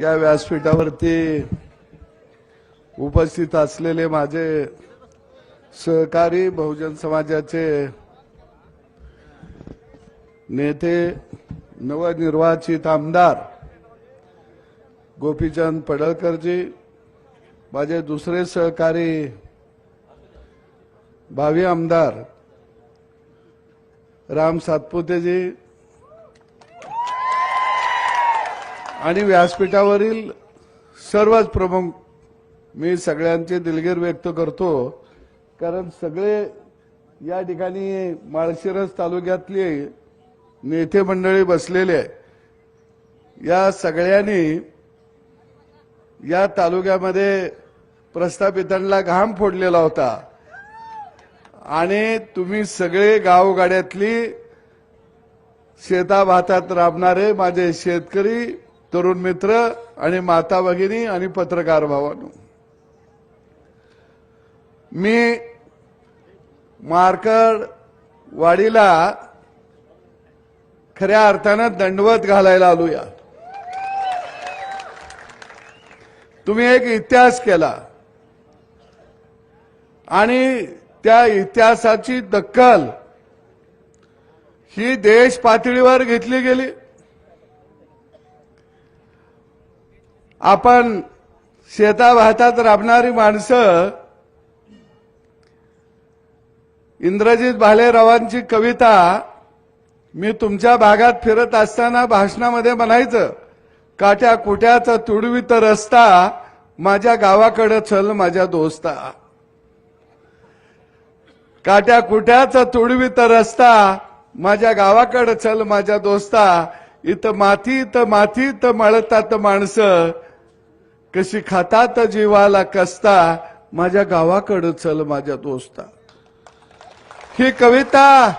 या व्यासपीठावरती उपस्थित असलेले माझे सहकारी बहुजन समाजाचे नेते नवनिर्वाचित आमदार गोपीचंद पडळकरजी माझे दुसरे सहकारी भावी आमदार राम सातपुतेजी आणि व्यासपीठावरील सर्वच प्रमुख मी सगळ्यांचे दिलगीर व्यक्त करतो कारण सगळे या ठिकाणी माळशिरस तालुक्यातले नेते मंडळी बसलेले या सगळ्यांनी या तालुक्यामध्ये प्रस्थापितांना घाम फोडलेला होता. आणि तुम्ही सगळे गावगाड्यातली शेताभातात राबणारे माझे शेतकरी तरुण मित्र आणि माता भगिनी आणि पत्रकार भावानो. मी मार्कड वाडीला खऱ्या अर्थानं दंडवत घालायला आलोया. तुम्ही एक इतिहास केला. आणि त्या इतिहासाची दक्कल ही देश पातळीवर घेतली गेली. आपण शेताभातात राबणारी माणसं इंद्रजित भालेरावांची कविता मी तुमच्या भागात फिरत असताना भाषणामध्ये म्हणायचं काट्या कुट्याचा तुडवीत रस्ता माझ्या गावाकडे चल माझ्या दोस्ता. काट्या कुट्याचा तुडवीत रस्ता माझ्या गावाकडे चल माझ्या दोस्ता इथं माती इथं माती इथं मळतात माणसं कशी खातात जीवाला कसता माझ्या गावाकडं चल माझ्या दोस्ता. ही कविता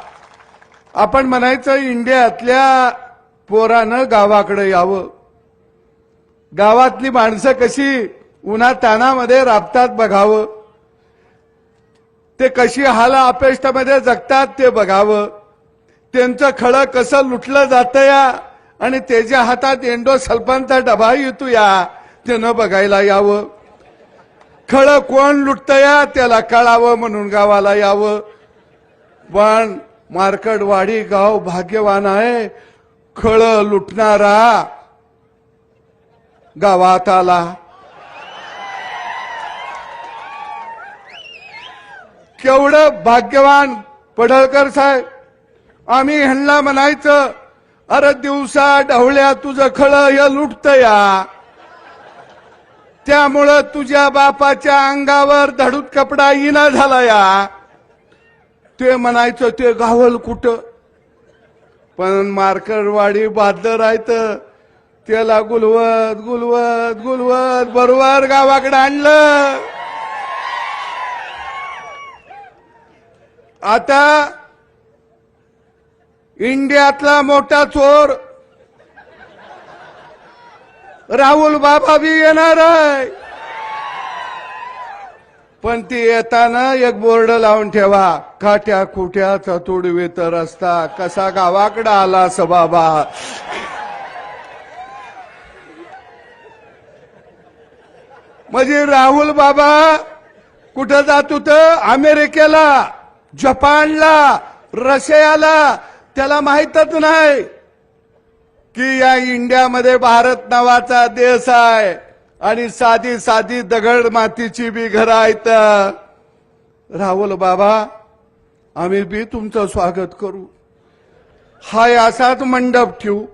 आपण म्हणायचं इंडियातल्या पोरानं गावाकडे यावं. गावातली माणसं कशी उन्हा तानामध्ये राबतात बघावं. ते कशी हाला अपेष्टामध्ये जगतात ते बघावं. त्यांचं खळं कसं लुटलं जातं या आणि त्याच्या हातात एंडो सल्फानचा डबा येतो या त्यानं बघायला यावं. खळं कोण लुटतया त्याला कळावं म्हणून गावाला यावं. पण मार्कडवाडी गाव भाग्यवान आहे. खळ लुटणारा गावात आला. केवढं भाग्यवान पडळकर साहेब. आम्ही ह्यांना म्हणायचं अरे दिवसा ढवळ्या तुझं खळ हे लुटतया. त्यामुळं तुझ्या बापाच्या अंगावर धडूत कपडा इना झाला या ते म्हणायचं ते गावल कुठं? पण मार्करवाडी बादलं राहतं त्याला गुलवत गुलवत गुलवत बरोबर गावाकडे आणलं. आता इंडियातला मोठा चोर राहुल बाबा बी येणार आहे. पण ती येताना एक बोर्ड लावून ठेवा. काट्या चतुडवे तुडवीत रस्ता. कसा गावाकडे आला बाबा? म्हणजे राहुल बाबा कुठं जात होत? अमेरिकेला जपानला रशियाला. त्याला माहीतच नाही. की या इंडियामध्ये भारत नावाचा देश आहे. आणि साधी साधी दगड मातीची बी घरं आहेत. राहुल बाबा आम्ही बी तुमचं स्वागत करू. हाय असाच मंडप ठेवू.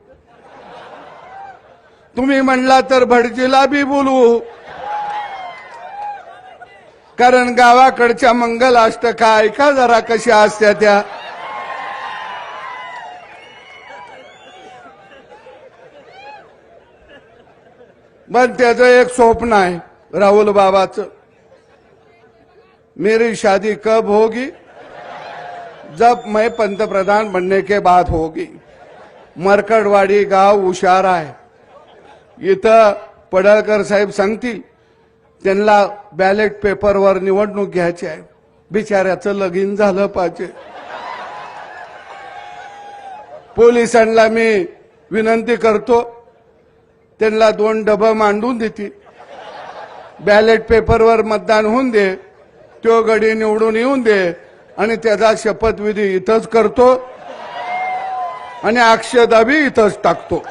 तुम्ही म्हणला तर भटजीला बी बोलवू कारण गावाकडच्या मंगल अष्टका ऐका जरा कशा असत्या त्या. पण त्याचं एक स्वप्न आहे राहुल बाबाच. मेरी शादी कब होगी? जब मैं पंतप्रधान बनने के बाद होगी. मरकडवाडी गाव हुशार आहे. इथं पडळकर साहेब सांगतील त्यांना बॅलेट पेपरवर निवडणूक घ्यायची आहे. बिचाऱ्याचं लगीन झालं पाहिजे. पोलिसांना मी विनंती करतो त्यांना दोन डबं मांडून देतील बॅलेट पेपरवर मतदान होऊन दे तो गडी निवडून येऊन दे आणि त्याचा शपथविधी इथंच करतो आणि अक्षदाबी इथंच टाकतो.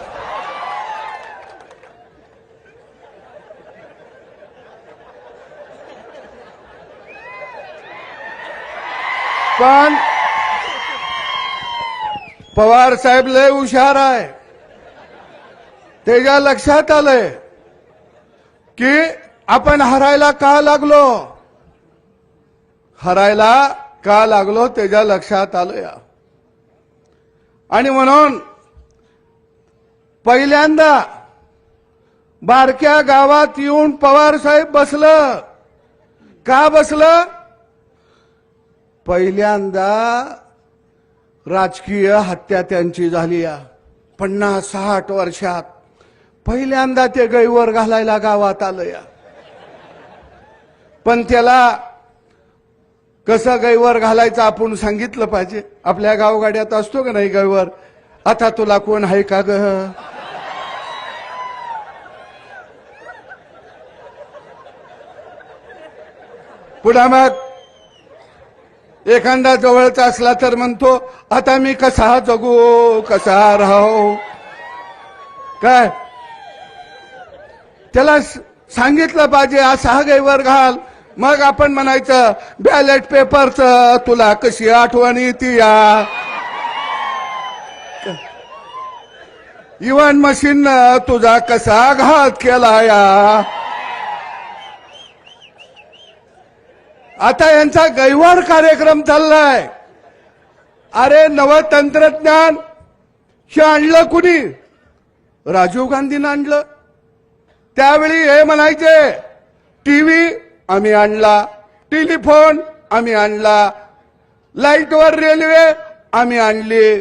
पण पवार साहेब लय हुशार आहे. त्याच्या लक्षात आलंय की आपण हरायला का लागलो? हरायला का लागलो त्याच्या लक्षात आलं या आणि म्हणून पहिल्यांदा बारक्या गावात येऊन पवार साहेब बसलं. का बसलं? पहिल्यांदा राजकीय हत्या त्यांची झाली या पन्नास साठ वर्षात. पहिल्यांदा ते गैवर घालायला गावात आलं या. पण त्याला कसं गैवर घालायचं आपण सांगितलं पाहिजे. आपल्या गावगाड्यात असतो का नाही गैवर आता तुला कोण आहे का ग? पुढा मग एखादा जवळचा असला तर म्हणतो आता मी कसा जगू कसा राहू? काय? त्याला सांगितलं पाहिजे असा हा गैवर घाल. मग आपण म्हणायचं बॅलेट पेपरच तुला कशी आठवण येते या? इव्हन मशीन तुझा कसा घात केला या? आता यांचा गैवार कार्यक्रम चाललाय. अरे नव तंत्रज्ञान हे आणलं कुणी? राजीव गांधीनं आणलं. त्यावेळी हे म्हणायचे टीव्ही आम्ही आणला टेलिफोन आम्ही आणला लाईटवर रेल्वे आम्ही आणली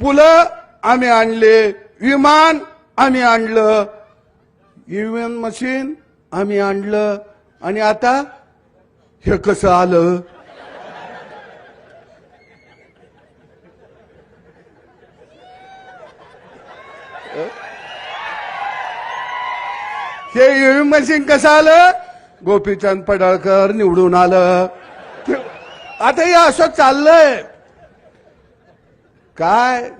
पुलं आम्ही आणले विमान आम्ही आणलं ईव्हीएम मशीन आम्ही आणलं आणि आता हे कसं आलं? हे ईव्हीएम मशीन कसं आलं? गोपीचंद पडळकर निवडून आलं. आता हे असं चाललंय. काय?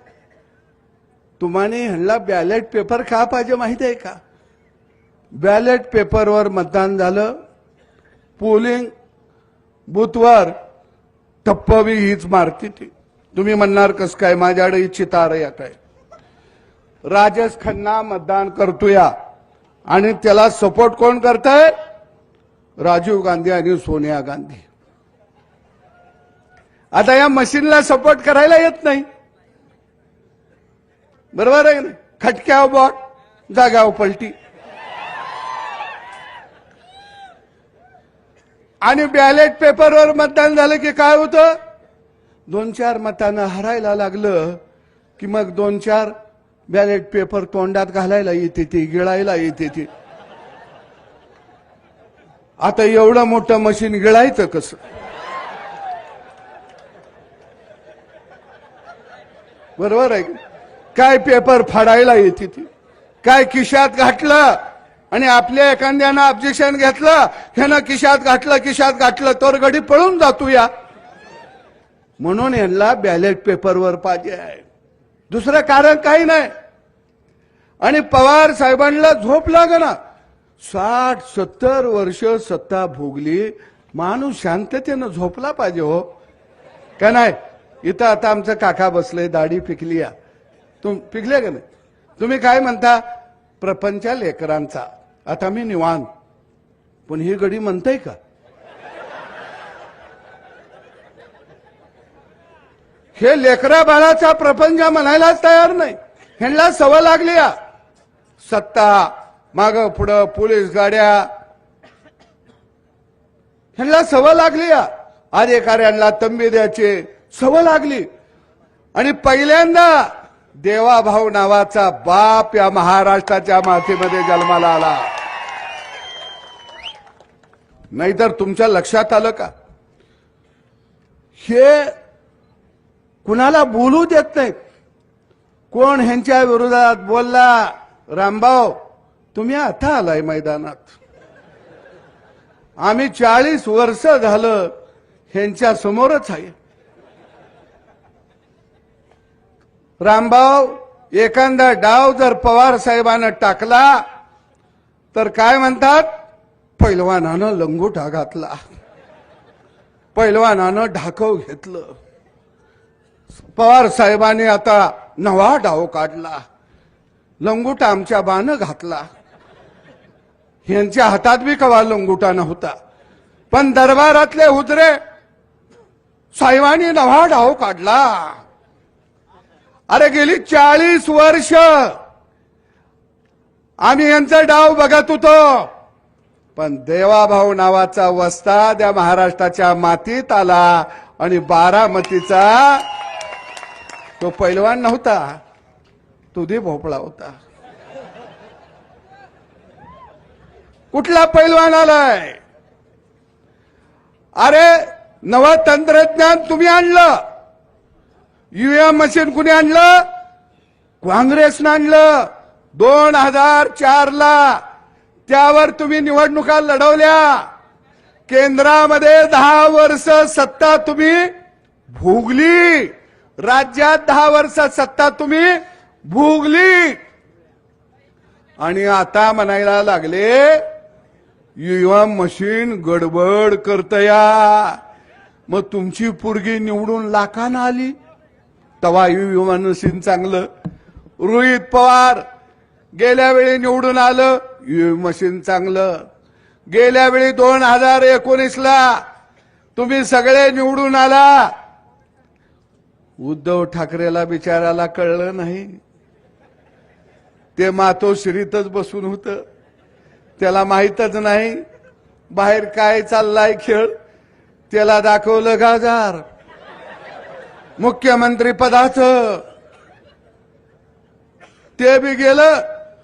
तुम्हाने ह्यांना बॅलेट पेपर का पाहिजे माहिती आहे का? बॅलेट पेपरवर मतदान झालं. पोलिंग बूथवर टप्पवी हीच मारती ती. तुम्ही म्हणणार कस काय? माझ्याकडे इच्छित आहे. राजेश खन्ना मतदान करतोया. आणि त्याला सपोर्ट कोण करताय? राजीव गांधी आणि सोनिया गांधी. आता या मशीनला सपोर्ट करायला येत नाही. बरोबर आहे ना खटक्याव बॉट जागाव पलटी. आणि बॅलेट पेपरवर मतदान झालं की काय होतं? दोन चार मतानं हरायला लागलं की मग दोन चार बॅलेट पेपर तोंडात घालायला येते ती गिळायला येते ती. आता एवढं मोठं मशीन गिळायचं कसं? बरोबर आहे काय पेपर फाडायला येते ती? काय खिशात घातलं आणि आपल्या एखाद्यानं ऑब्जेक्शन घेतलं ह्यानं खिशात घातलं खिशात घातलं तर गडी पळून जातो या म्हणून यांना बॅलेट पेपरवर पाहिजे आहे. दुसरं कारण काही नाही. आणि पवार साहेबांना झोप ना साठ सत्तर वर्ष सत्ता भोगली माणूस शांततेनं झोपला पाहिजे हो. का नाही? इथं आता आमचं काका बसले दाढी पिकली या. तुम पिकले का नाही? तुम्ही काय म्हणता? प्रपंच लेकरांचा. आता मी निवांत. पण ही गडी म्हणताय का? हे लेकरा बाळाचा प्रपंच म्हणायलाच तयार नाही. ह्यांना सवय लागली या. सत्ता माग पुढं पोलीस गाड्या. ह्यांना सवय लागली या. अधिकाऱ्यांना तंबी द्यायची सवय लागली. आणि पहिल्यांदा देवाभाऊ नावाचा बाप या महाराष्ट्राच्या मातीमध्ये जन्माला आला. नाहीतर तुमच्या लक्षात आलं का? हे कुणाला बोलू देत नाहीत. कोण ह्यांच्या विरोधात बोलला रामभाऊ तुम्ही आता आलाय मैदानात. आम्ही चाळीस वर्ष झालं ह्यांच्या समोरच आहे. रामभाऊ एखादा डाव जर पवार साहेबांना टाकला तर काय म्हणतात? पैलवानानं लंगोटा घातला. पैलवानानं ढाकव घेतलं. पवार साहेबांनी आता नवा डाव काढला. लंगुटा आमच्या बाण घातला. यांच्या हातात बी कवा लंगुटा नव्हता. पण दरबारातले उदरे साहेबांनी नवा डाव काढला. अरे गेली चाळीस वर्ष. आम्ही यांचा डाव बघत होतो. पण देवाभाऊ नावाचा वस्ता त्या महाराष्ट्राच्या मातीत आला आणि बारामतीचा तो पैलवान नव्हता. तुधी भोपळा होता. कुठला पैलवान आलाय? अरे नवं तंत्रज्ञान तुम्ही आणलं. ईव्हीएम मशीन कुणी आणलं? काँग्रेसनं आणलं. दोन हजार चार ला त्यावर तुम्ही निवडणुका लढवल्या. केंद्रामध्ये दहा वर्ष सत्ता तुम्ही भोगली. राज्यात दहा वर्षात सत्ता तुम्ही भोगली. आणि आता म्हणायला लागले युवा मशीन गडबड करतया. मग तुमची पुरगी निवडून लाखानं आली. तवा युवा मशीन चांगलं. रोहित पवार गेल्या वेळी निवडून आलं यु मशीन चांगलं. गेल्या वेळी दोन हजार एकोणीसला तुम्ही सगळे निवडून आला. उद्धव ठाकरेला बिचाराला कळलं नाही. ते मातोश्रीतच बसून होत. त्याला माहीतच नाही बाहेर काय चाललाय खेळ. त्याला दाखवलं गाजार. मुख्यमंत्री पदाच. ते बी गेलं.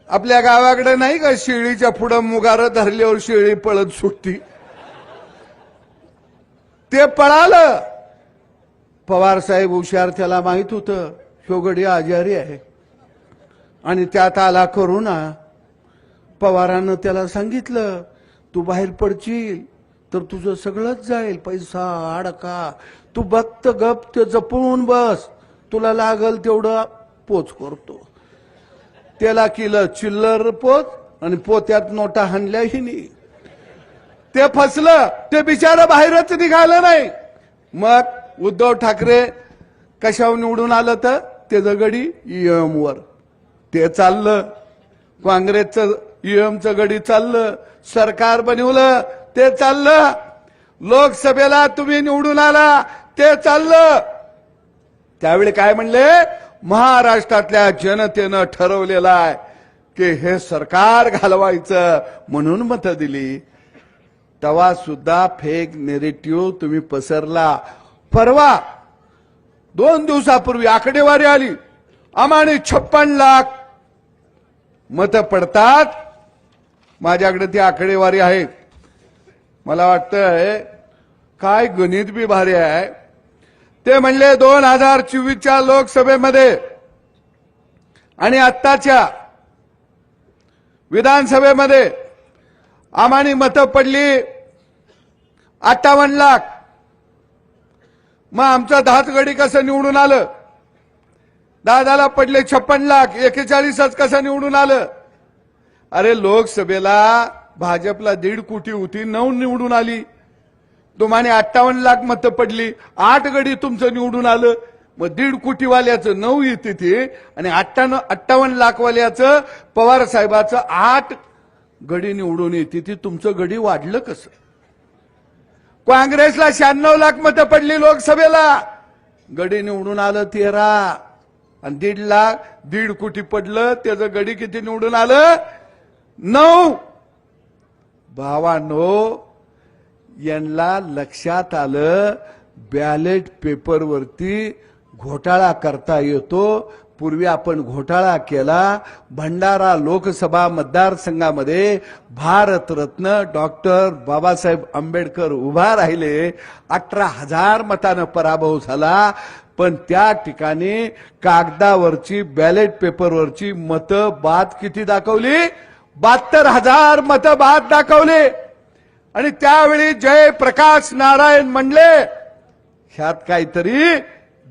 आपल्या गावाकडे नाही का शिळीच्या पुढं मुगार धरल्यावर शिळी पळत सुटती. ते पळालं. पवारसाहेब हुशार त्याला माहीत होतं शोगडी आजारी आहे. आणि त्यात आला करोना पवारानं त्याला सांगितलं तू बाहेर पडशील तर तुझं सगळंच जाईल पैसा अडका. तू बक्त गप ते जपून बस. तुला लागल तेवढं पोच करतो. त्याला केलं चिल्लर पोच आणि पोत्यात नोटा हाणल्याही नाही. ते फसलं ते बिचारा बाहेरच निघालं नाही. मग उद्धव ठाकरे कशावर निवडून आलं तर? ते गडी ईएम वर ते चाललं. काँग्रेसचं ईएमचं गडी चाललं. सरकार बनवलं. ते चाललं. लोकसभेला तुम्ही निवडून आला. ते चाललं. त्यावेळी काय म्हणले? महाराष्ट्रातल्या जनतेनं ठरवलेलं आहे की हे सरकार घालवायचं म्हणून मत दिली. तेव्हा सुद्धा फेक नेरेटिव्ह तुम्ही पसरला. परवा दोन दिवसापूर्वी आकडेवारी आली. आम्हाने छप्पन लाख मत पडतात. माझ्याकडे ती आकडेवारी आहे. मला वाटतंय काय गणित बी भारी आहे. ते म्हणले दोन हजार चोवीसच्या लोकसभेमध्ये आणि आत्ताच्या विधानसभेमध्ये आम्हाने मतं पडली. अठ्ठावन्न लाख. मग आमचं दहाच गडी कसं निवडून आलं? दादाला पडले छप्पन लाख एकेचाळीसच कसं निवडून आलं? अरे लोकसभेला भाजपला दीड कोटी होती नऊ निवडून आली. तुम्हाने अठ्ठावन्न लाख मतं पडली आठ गडी तुमचं निवडून आलं. मग दीड कोटीवाल्याचं नऊ येते ते आणि अठ्ठावन्न अठ्ठावन्न लाखवाल्याचं पवार साहेबाचं आठ गडी निवडून येते ती तुमचं गडी वाढलं कसं? काँग्रेसला शहाण्णव लाख मतं पडली लोकसभेला. गडी निवडून आलं तेरा. आणि दीड लाख दीड कोटी पडलं त्याचं गडी किती निवडून आलं? नऊ. भावानो यांना लक्षात आलं बॅलेट पेपरवरती घोटाळा करता येतो पूर्वी आपण घोटाळा केला भंडारा लोकसभा मतदारसंघामध्ये भारतरत्न डॉक्टर बाबासाहेब आंबेडकर उभा राहिले. अठरा हजार मतानं पराभव झाला पण त्या ठिकाणी कागदावरची बॅलेट पेपरवरची मतं बाद किती दाखवली? बहात्तर हजार मतं बाद दाखवली. आणि त्यावेळी जय प्रकाश नारायण म्हणले ह्यात काहीतरी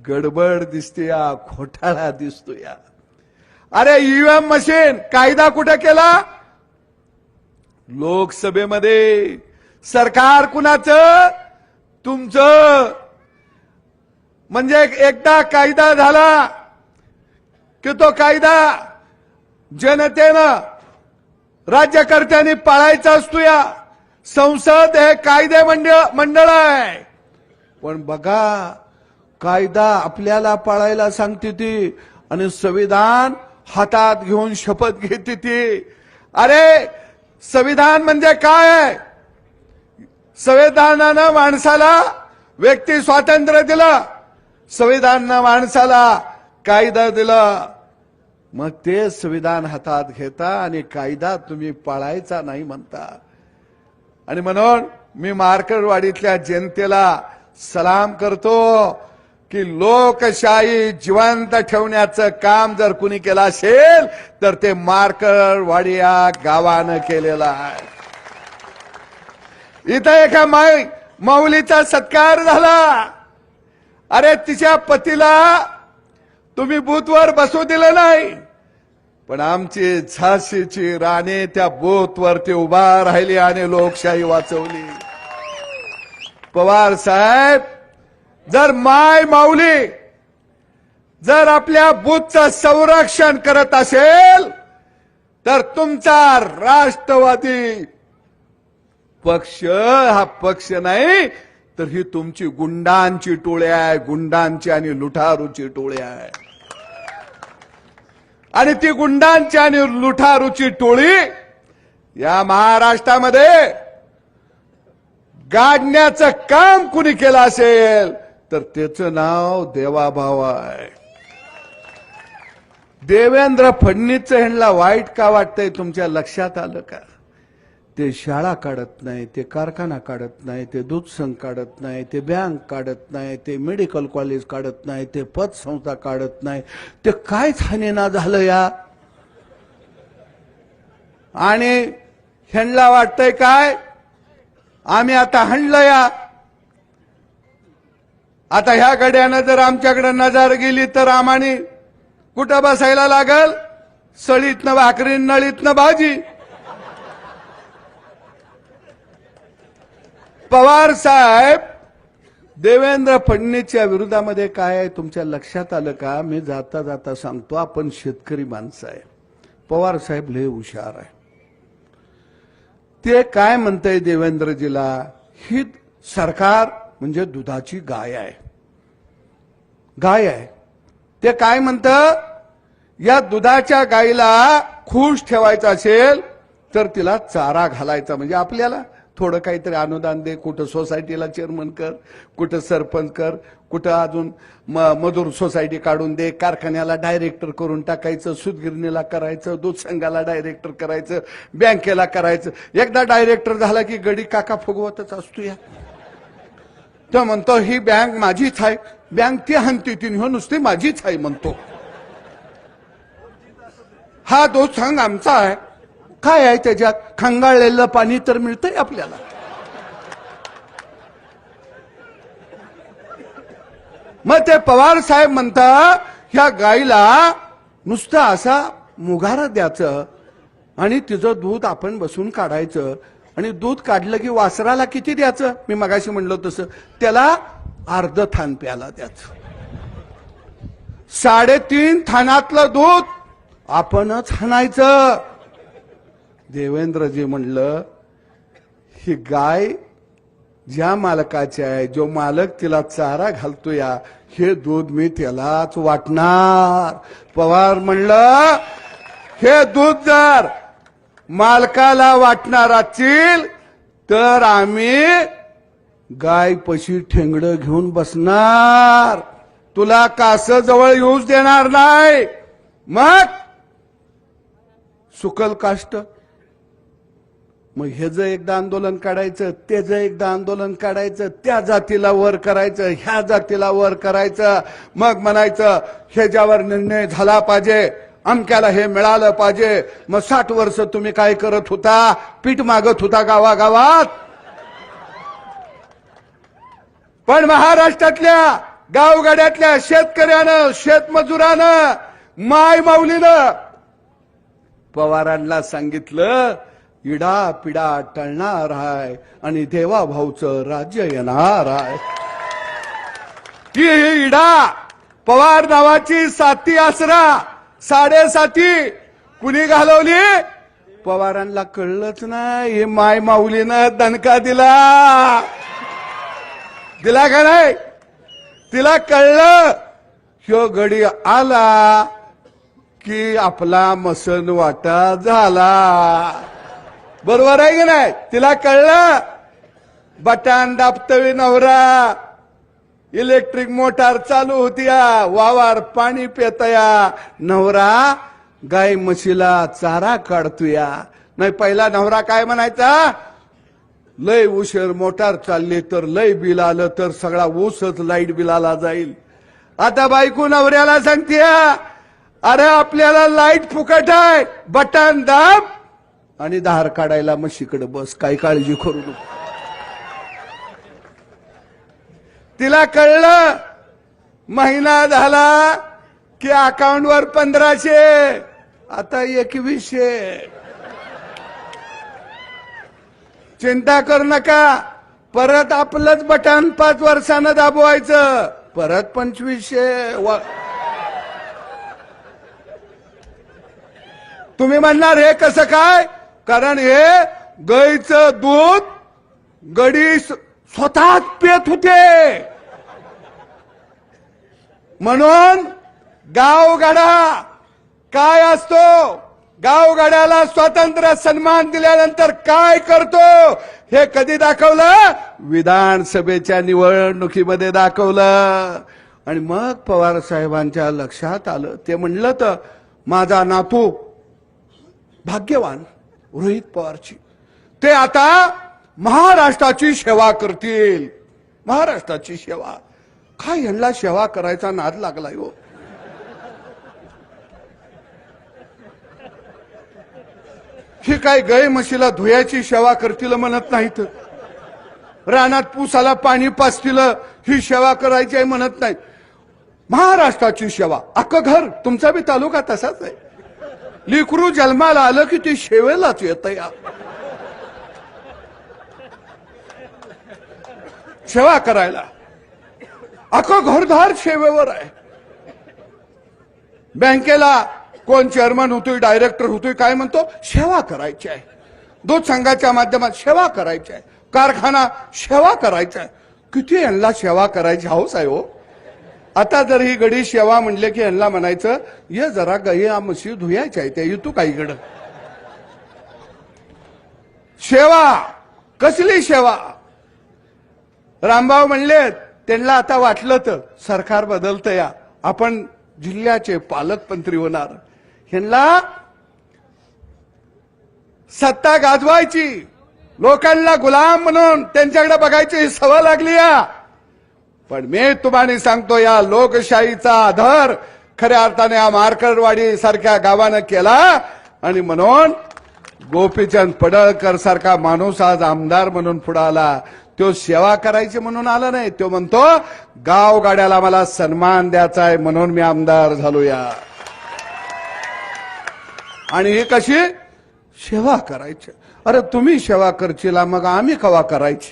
गडबड दिसते या घोटाळा दिसतो या. अरे ईव्हीएम मशीन कायदा कुठे केला? लोकसभेमध्ये. सरकार कुणाचं? तुमचं. म्हणजे एकदा कायदा झाला की तो कायदा जनतेनं राज्यकर्त्यांनी पाळायचा असतो या. संसद हे कायदे मंडळ मंडळ आहे. पण बघा कायदा आपल्याला पाळायला सांगते ती आणि संविधान हातात घेऊन शपथ घेते ती. अरे संविधान म्हणजे काय? आहे संविधानानं माणसाला व्यक्ती स्वातंत्र्य दिलं. संविधानानं माणसाला कायदा दिला. मग ते संविधान हातात घेता आणि कायदा तुम्ही पाळायचा नाही म्हणता. आणि म्हणून मी मार्कडवाडीतल्या जनतेला सलाम करतो. की लोकशाही जिवंत ठेवण्याचं काम जर कुणी केलं असेल तर ते मार्कडवाडी या गावानं केलेलं आहे. इथं एका माय माऊलीचा सत्कार झाला. अरे तिच्या पतीला तुम्ही बूथवर बसू दिलं नाही पण आमची झाशीची राणी त्या बूथवरती उभा राहिली आणि लोकशाही वाचवली. पवार साहेब जर माय माऊली जर आपल्या बुथचं संरक्षण करत असेल तर तुमचा राष्ट्रवादी पक्ष हा पक्ष नाही तर ही तुमची गुंडांची टोळी आहे गुंडांची आणि लुठारूची टोळी आहे. आणि ती गुंडांची आणि लुठारूची टोळी या महाराष्ट्रामध्ये गाडण्याचं काम कुणी केलं असेल? तर त्याचं नाव देवाभाव आहे. देवेंद्र फडणवीसचं ह्यांना वाईट का वाटतंय तुमच्या लक्षात आलं का? ते शाळा काढत नाही ते कारखाना काढत नाही ते दूध संघ काढत नाही ते बँक काढत नाही ते मेडिकल कॉलेज काढत नाही ते पतसंस्था काढत नाही. ते कायच हानेना झालं या? आणि ह्यांना वाटतंय काय? आम्ही आता हणलं या. आता ह्या गड्यानं जर आमच्याकडे नजर गेली तर आम्हाने कुठं बसायला लागल? सळीतनं भाकरी नळीतनं भाजी. पवार साहेब देवेंद्र फडणवीसच्या विरोधामध्ये काय आहे? तुमच्या लक्षात आलं का? मी जाता जाता सांगतो आपण शेतकरी माणसं आहे. पवार साहेब लय हुशार आहे. ते काय म्हणतंय देवेंद्रजीला? ही सरकार म्हणजे दुधाची गाय आहे. गाय आहे. ते काय म्हणतं? या दुधाच्या गायीला खुश ठेवायचं असेल तर तिला चारा घालायचा. म्हणजे आपल्याला थोडं काहीतरी अनुदान दे कुठं सोसायटीला चेअरमन कर कुठं सरपंच कर कुठं अजून म मजूर सोसायटी काढून दे कारखान्याला डायरेक्टर करून टाकायचं सुतगिरणीला करायचं दूध संघाला डायरेक्टर करायचं बँकेला करायचं. एकदा डायरेक्टर झाला की गडी काका फुगवतच असतो या तो म्हणतो ही बँक माझीच आहे. बँक ती हानती तीन ह्यो नुसती माझीच आहे म्हणतो. हा दूध सांग आमचा आहे. काय आहे त्याच्यात? खंगाळलेलं पाणी तर मिळतंय आपल्याला. मग ते पवार साहेब म्हणता ह्या गाईला नुसतं असा मुगारा द्यायचं आणि तिचं दूध आपण बसून काढायचं आणि दूध काढलं की वासराला किती द्यायचं? मी मगाशी म्हणलो तसं. त्याला अर्ध थान प्याला द्यायचं साडेतीन थानातलं दूध आपणच हाणायचं. देवेंद्रजी म्हणलं ही गाय ज्या मालकाची आहे जो मालक तिला चारा घालतो या हे दूध मी त्यालाच वाटणार. पवार म्हणलं हे दूध जर मालकाला वाटणार असतील तर आम्ही गाय पशी ठेंगड घेऊन बसणार. तुला कास जवळ येऊच देणार नाही. मग? सुकल काष्ट. मग ह्याचं एकदा आंदोलन काढायचं त्याचं एकदा आंदोलन काढायचं त्या जातीला वर करायचं ह्या जातीला वर करायचं. मग म्हणायचं ह्याच्यावर निर्णय झाला पाहिजे अमक्याला हे मिळालं पाहिजे. मग साठ वर्ष तुम्ही काय करत होता? पीठ मागत होता गावागावात? पण महाराष्ट्रातल्या गावगाड्यातल्या शेतकऱ्यानं शेतमजुरानं माय माऊलीनं पवारांना सांगितलं इडा पिडा टळणार आहे आणि देवा भाऊचं राज्य येणार आहे ही इडा पवार नावाची साती आसरा साडेसाती कुणी घालवली? पवारांना कळलंच नाही हे माय माऊलीनं दणका दिला. दिला का नाही? तिला कळलं. ह्यो गडी आला की आपला मसन वाटा झाला. बरोबर आहे की नाही? तिला कळलं. बटान दाबतवी नवरा. इलेक्ट्रिक मोटार चालू होतीया. वावर पाणी पेतया. नवरा गाय म्हशीला चारा काढतोया. नाही पहिला नवरा काय म्हणायचा? लय उशीर मोटार चालले तर लय बिल आलं तर सगळा ऊसच लाइट बिलाला जाईल. आता बायको नवऱ्याला सांगते अरे आपल्याला लाइट फुकट आहे बटन दाब. आणि धार काढायला म्हशीकडे बस काही काळजी करू नको. तिला कळलं महिना झाला की अकाउंटवर पंधराशे आता एकवीसशे. चिंता करू नका. परत आपलंच बटन पाच वर्षानं दाबवायचं. परत पंचवीसशे व- तुम्ही म्हणणार हे कसं काय? कारण हे गाईचं दूध गडी स्वतःच पेत होते. म्हणून गावगाडा काय असतो? गावगाड्याला स्वातंत्र्य सन्मान दिल्यानंतर काय करतो? हे कधी दाखवलं? विधानसभेच्या निवडणुकीमध्ये दाखवलं. आणि मग पवार साहेबांच्या लक्षात आलं. ते म्हणलं तर माझा नातू भाग्यवान रोहित पवारची. ते आता महाराष्ट्राची सेवा करतील. महाराष्ट्राची सेवा. काय यांना सेवा करायचा नाद लागलाय हो? ही काय गय म्हशीला धुयाची सेवा करतील म्हणत नाहीत. रानात पुसाला पाणी पाचतील ही सेवा करायची आहे म्हणत नाही. महाराष्ट्राची सेवा अख्खं घर तुमचा बी तालुका तसाच आहे. लिकरू जन्माला आलं की ती शेवेलाच येत या. सेवा करायला. अक्क घरधार सेवेवर आहे. बँकेला कोण चेअरमन होतोय डायरेक्टर होतोय काय म्हणतो? सेवा करायची आहे. दूध संघाच्या माध्यमात सेवा करायची आहे. कारखाना सेवा करायचा आहे. किती यांना सेवा करायची? हौस आहे हो. आता जर ही गडी सेवा म्हणले की यांना म्हणायचं ये जरा गाई म्हशी धुयाच्या आहे त्या येतो गड सेवा. कसली सेवा? रामभाऊ म्हणले त्यांना आता वाटलं तर सरकार बदलतं या. आपण जिल्ह्याचे पालकमंत्री होणार. ह्यांना सत्ता गाजवायची. लोकांना गुलाम म्हणून त्यांच्याकडे बघायची सवय लागली या पण मी तुम्हाला सांगतो या लोकशाहीचा आधार खऱ्या अर्थाने या मारकरवाडी सारख्या गावानं केला. आणि म्हणून गोपीचंद पडळकर सारखा माणूस आज आमदार म्हणून पुढे आला. तो सेवा करायची म्हणून आला नाही. तो म्हणतो गावगाड्याला मला सन्मान द्यायचा आहे म्हणून मी आमदार झालो या आणि ही कशी सेवा करायची. अरे तुम्ही सेवा करशीला मग आम्ही कवा करायची?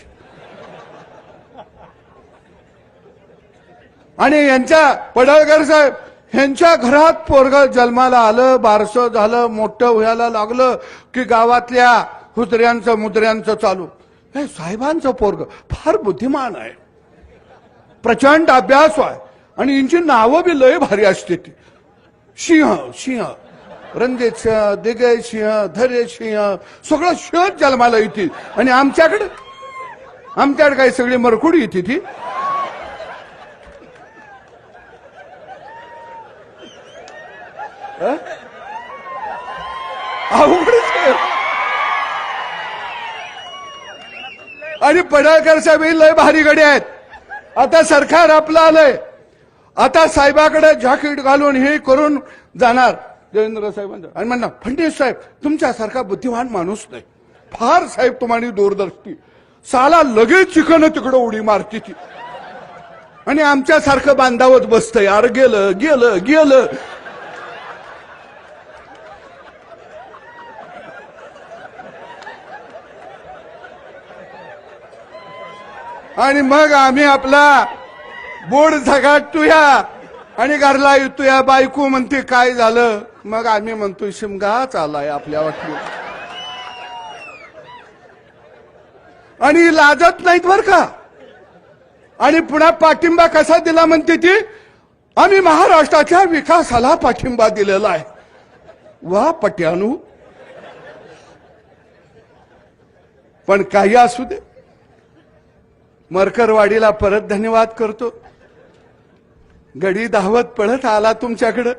आणि यांच्या पडळकर साहेब ह्यांच्या घरात पोरग जन्माला आलं बारसं झालं मोठं व्हायला लागलं की गावातल्या हुजऱ्यांचं मुद्र्यांचं चालू. हे साहेबांचं पोरग फार बुद्धिमान आहे. प्रचंड अभ्यास आहे. आणि यांची नावं बी लय भारी असते ती. सिंह सिंह. रणजित सिंह दिग्गज सिंह सिंह सगळं शोध जन्माला येतील. आणि आमच्याकडे आमच्याकडे काही सगळी मरकुडी येते ती. आणि पडळकर साहेब हे लय भारी गडे आहेत. आता सरकार आपलं आलंय. आता साहेबाकडे जॅकेट घालून हे करून जाणार. देवेंद्र साहेबांचं आणि म्हणणार फडणवीस साहेब तुमच्यासारखा बुद्धिवान माणूस नाही. फार साहेब तुम्हाला दूरदर्शी साला लगेच चिकन तिकडं उडी मारती ती. आणि आमच्यासारखं बांधावत बसतंय अर गेलं गेलं गेलं. आणि मग आम्ही आपला बोर्ड झगाटतोया आणि घरला येतोया बायको म्हणते काय झालं? मग आम्ही म्हणतो शिमगाच आलाय आपल्या वाटली. आणि लाजत नाहीत बर का? आणि पुन्हा पाठिंबा कसा दिला म्हणते ती? आम्ही महाराष्ट्राच्या विकासाला पाठिंबा दिलेला आहे. वा पट्यानू. पण काही असू दे. मरकरवाडीला परत धन्यवाद करतो. गडी धावत पळत आला तुमच्याकडं.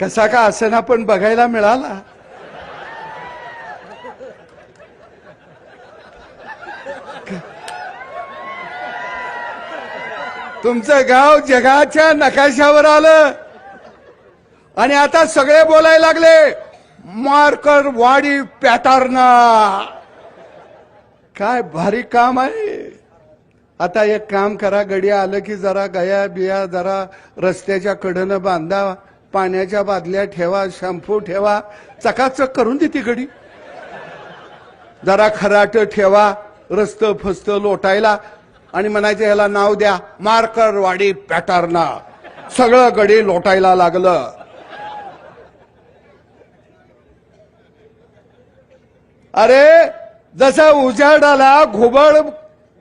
कसा का असना पण बघायला मिळाला? तुमचं गाव जगाच्या नकाशावर आलं. आणि आता सगळे बोलायला लागले मारकर वाडी पॅटार्ना. काय भारी काम आहे. आता एक काम करा गडी आलं की जरा गया बिया जरा रस्त्याच्या कडनं बांधा पाण्याच्या बादल्या ठेवा शॅम्पू ठेवा. चकाचक करून देते गडी. जरा खराट ठेवा रस्त फस्त लोटायला. आणि म्हणायचं ह्याला नाव द्या मार्करवाडी पॅटर्ना. सगळं गडी लोटायला लागलं. अरे जसा उजाडाला घुबड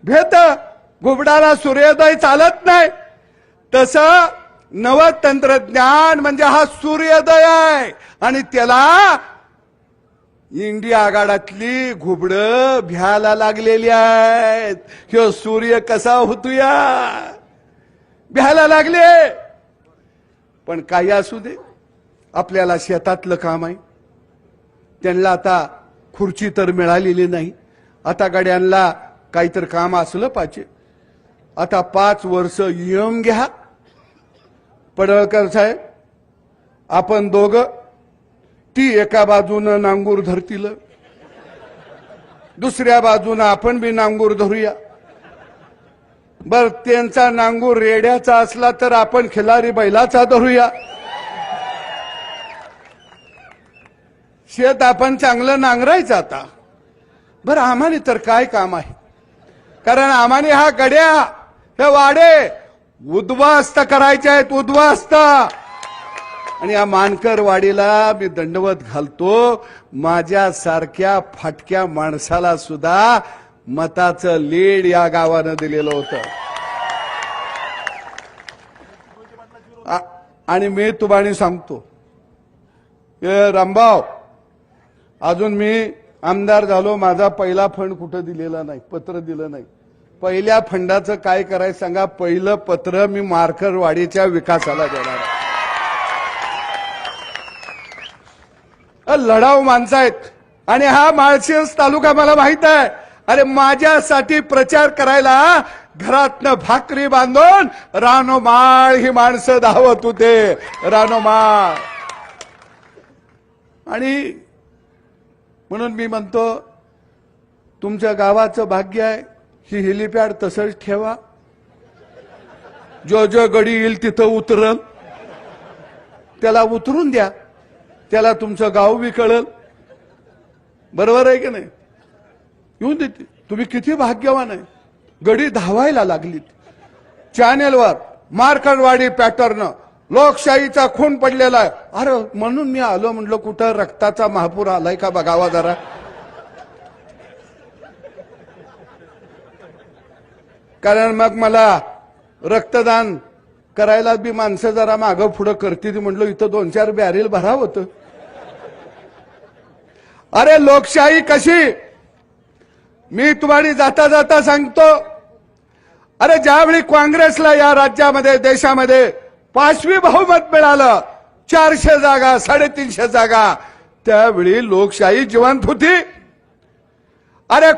भेट घुबडाला सूर्योदय चालत नाही. तसं नव तंत्रज्ञान म्हणजे हा सूर्योदय आहे. आणि त्याला इंडिया आघाडातली घुबड भ्यायला लागलेली आहेत. ह्यो सूर्य कसा होतोया? भ्यायला लागले. पण काही असू दे. आपल्याला शेतातलं काम आहे. त्यांना आता खुर्ची तर मिळालेली नाही. आता गाड्यांना काहीतरी काम असलं पाहिजे. आता पाच वर्ष यम घ्या. पडळकर साहेब आपण दोघं ती एका बाजूनं नांगूर धरतील. दुसऱ्या बाजूनं आपण बी नांगूर धरूया. बर त्यांचा नांगूर रेड्याचा असला तर आपण खिलारी बैलाचा धरूया. शेत आपण चांगलं नांगरायचं आता. बरं आम्हाने तर काय काम आहे? कारण आम्हाने हा गड्या. हे वाडे उद्ध्वस्त करायचे आहेत उद्ध्वस्त. आणि या मानकर वाडीला मी दंडवत घालतो. माझ्यासारख्या फाटक्या माणसाला सुद्धा मताचं लीड या गावानं दिलेलं होतं. आणि मी तुम्हाला सांगतो. रामभाव अजून मी आमदार झालो माझा पहिला फंड कुठं दिलेला नाही पत्र दिलं नाही. पहिल्या फंडाचं काय करायचं सांगा? पहिलं पत्र मी मार्करवाडीच्या विकासाला देणार. लढाव माणसं आहेत. आणि हा माळशिरस तालुका मला माहीत आहे. अरे माझ्यासाठी प्रचार करायला घरातनं भाकरी बांधून रानोमाळ ही माणसं धावत होते. रानोमाळ आणि म्हणून मी म्हणतो तुमच्या गावाचं भाग्य आहे. ही हेलिपॅड तसंच ठेवा. जो जो गडी येईल तिथं उतरल. त्याला उतरून द्या. त्याला तुमचं गाव बी कळल. बरोबर आहे की नाही? येऊन देते तुम्ही किती भाग्यवान आहे. गडी धावायला लागलीत. चॅनेलवर मार्कडवाडी पॅटर्न लोकशाहीचा खून पडलेला आहे. अरे म्हणून मी आलो म्हणलं कुठं रक्ताचा महापूर आलाय का बघावा जरा. कारण मग मला रक्तदान करायला बी माणसं जरा मागं पुढं करतील म्हटलं इथं दोन चार बॅरेल भरा होतं. अरे लोकशाही कशी? मी तुम्हाला जाता जाता सांगतो. अरे ज्यावेळी काँग्रेसला या राज्यामध्ये देशामध्ये पाचवी बहुमत मिळालं चारशे जागा साडेतीनशे जागा त्यावेळी लोकशाही जिवंत होती. अरे